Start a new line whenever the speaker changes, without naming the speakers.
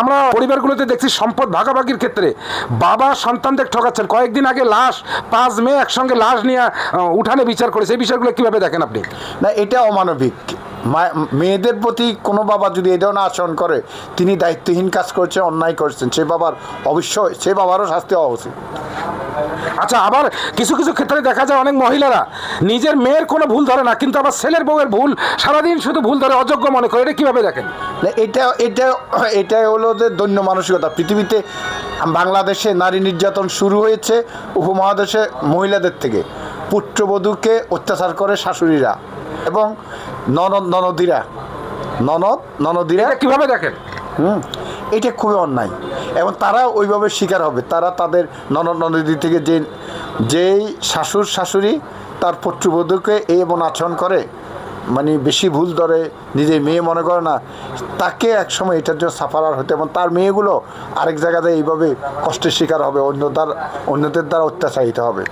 আমরা পরিবারগুলোতে দেখছি সম্পদ ভাগাভাগির ক্ষেত্রে। বাবা সন্তানদের ঠকাচ্ছেন। কয়েকদিন আগে লাশ পাঁচ মেয়ে একসঙ্গে লাশ নিয়ে উঠানে বিচার করেছে এই বিষয়গুলো কীভাবে দেখেন আপনি?
না এটা অমানবিক। মেয়েদের প্রতি কোনো বাবা যদি এই ধরনের আচরণ করে তিনি দায়িত্বহীন কাজ করছেন অন্যায় করছেন সে বাবার অবশ্যই সে বাবারও শাস্তি হওয়া উচিত।
আচ্ছা আবার কিছু কিছু ক্ষেত্রে দেখা যায় অনেক মহিলারা নিজের মেয়ের কোনো ভুল ধরে না কিন্তু আবার ছেলের বউয়ের ভুল সারাদিন শুধু ভুল ধরে অযোগ্য মনে করে এটা কীভাবে দেখেন?
এটা এটা এটাই হলো যে দৈন্য মানসিকতা। পৃথিবীতে বাংলাদেশে নারী নির্যাতন শুরু হয়েছে উপমহাদেশে মহিলাদের থেকে। পুত্রবধূকে অত্যাচার করে শাশুড়িরা এবং ননদ ননদিরা। ননদ ননদিরা।
এটা কীভাবে দেখেন?
হুম এটা খুবই অন্যায়। এবং তারা ওইভাবে শিকার হবে। তারা তাদের ননদ ননদী থেকে যে, যেই শাশুর শাশুড়ি, তার পত্রবধূকে এই এমন আচরণ করে মানে বেশি ভুল ধরে নিজের মেয়ে মনে করে না, তাকে একসময় এটার জন্য সাফারার হতে এবং তার মেয়েগুলো আরেক জায়গাতে এইভাবে কষ্টের শিকার হবে অন্য তার অন্যদের দ্বারা অত্যাচারিত হবে।